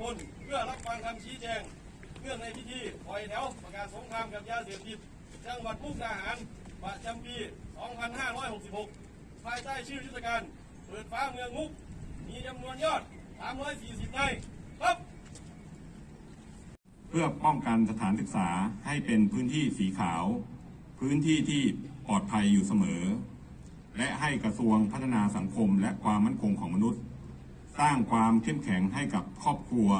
ำลเพื่อรับฟังคำชี้แจงเรื่องในพิธีปล่อยแถวประกาศสงครามกับยาเสพติดจังหวัดมุกดาหารประจำปี 2566 ภายใต้ชื่อยุทธการ เปิดฟ้าเมืองมุก มีจำนวนยอด 340ไร่ครับ เพื่อป้องกันสถานศึกษาให้เป็นพื้นที่สีขาว พื้นที่ที่ปลอดภัยอยู่เสมอ และให้กระทรวงพัฒนาสังคมและความมั่นคงของมนุษย์ สร้างความเข้มแข็งให้กับครอบครัว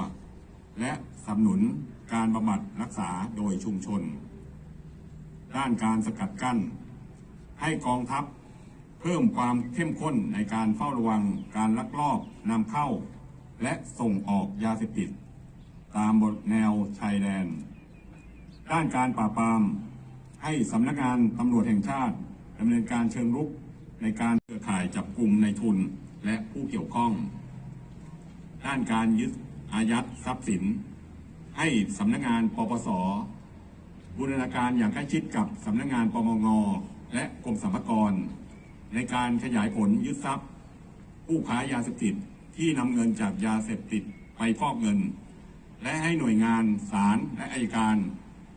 และสนับสนุนการบำบัดรักษาโดยชุมชน ด้านการสกัดกั้น ให้กองทัพเพิ่มความเข้มข้นในการเฝ้าระวังการลักลอบนำเข้า และส่งออกยาเสพติด ตามบทแนวชายแดน ด้านการปราบปราม ให้สำนักงานตำรวจแห่งชาติดำเนินการเชิงรุกในการเครือข่ายจับกลุ่มในทุนและผู้เกี่ยวข้อง ด้านการยึดอายัดทรัพย์สิน ให้สำนักงานปปสบูรณาการอย่างใกล้ชิดกับสำนักงานปมง และกรมสรรพากร ในการขยายผลยึดทรัพย์ ผู้ค้ายาเสพติดที่นำเงินจากยาเสพติดไปฟอกเงิน และให้หน่วยงานศาลและอายการ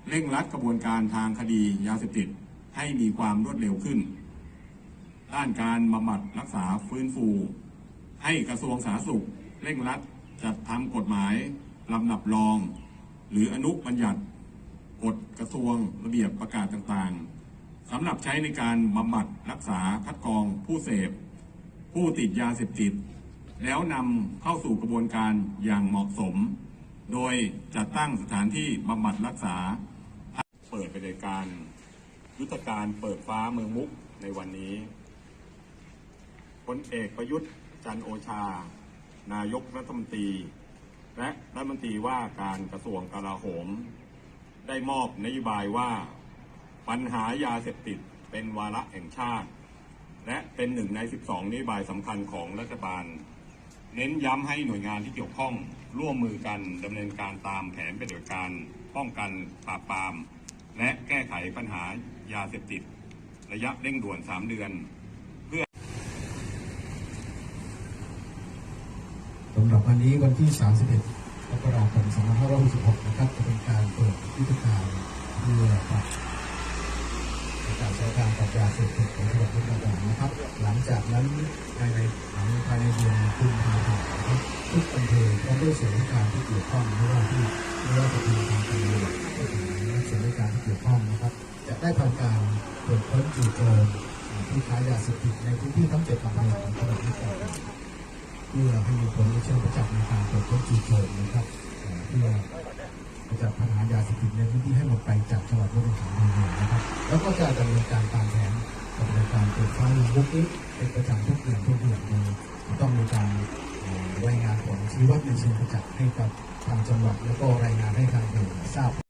เร่งรัดกระบวนการทางคดียาเสพติดให้มีความรวดเร็วขึ้น ด้านการบำบัดรักษาฟื้นฟู ให้กระทรวงสาธารณสุข เร่งรัดจัดทำกฎหมายลำดับรอง หรืออนุบัญญัติกฎกระทรวงระเบียบประกาศต่างๆสำหรับใช้ในการบำบัดรักษาคัดกรองผู้เสพ ผู้ติดยาเสพติด แล้วนำเข้าสู่กระบวนการอย่างเหมาะสม โดยจัดตั้งสถานที่บำบัดรักษา เปิดปฏิการ ยุทธการเปิดฟ้าเมืองมุกในวันนี้พลเอกประยุทธ์จันโอชา นายกรัฐมนตรี และรัฐมนตรีว่าการกระทรวงกลาโหม ได้มอบนโยบายว่าปัญหายาเสพติดเป็นวาระแห่งชาติ และเป็นหนึ่งใน 12 นโยบายสำคัญของรัฐบาล เน้นย้ำให้หน่วยงานที่เกี่ยวข้องร่วมมือกันดำเนินการตามแผนปฏิบัติการป้องกันปราบปราม และแก้ไขปัญหายาเสพติด ระยะเร่งด่วน 3 เดือน สำหรับวันนี้วันที่ 31มกราคม2566 นะครับจะเป็นการเปิดยุทธการเพื่อปรับการใช้การปรับยาเสพติดของจังหวัดมุกดาหารนะครับ หลังจากนั้นภายในภายในเดือนกุมภาพันธ์นะครับทุกอำเภอพร้อมด้วยส่วนราชการที่เกี่ยวข้องไม่ว่าที่ไม่ว่าจะเป็นทางตำรวจก็ถึงส่วนราชการที่เกี่ยวข้องนะครับ จะได้ทำการตรวจค้นจู่โจมผู้ค้ายาเสพติดในพื้นที่ทั้งเจ็ดอำเภอของจังหวัดมุกดาหาร เพื่อให้มีผลในเชิงประจักษ์ในการตรวจค้นจู่โจมนะครับเพื่อจัดปัญหายาเสพติดในพื้นที่ให้หมดไปจากจังหวัดมุกดาหารโดยรวมนะครับ แล้วก็จะดำเนินการตามแผนดำเนินการตรวจฟ้าลงบุกนี้เป็นประจำทุกเดือนทุกเดือนโดยต้องมีการเอ่อรายงานผลชี้วัดในเชิงประจักษ์ให้กับทางจังหวัดแล้วก็รายงานให้ทางอำเภอทราบ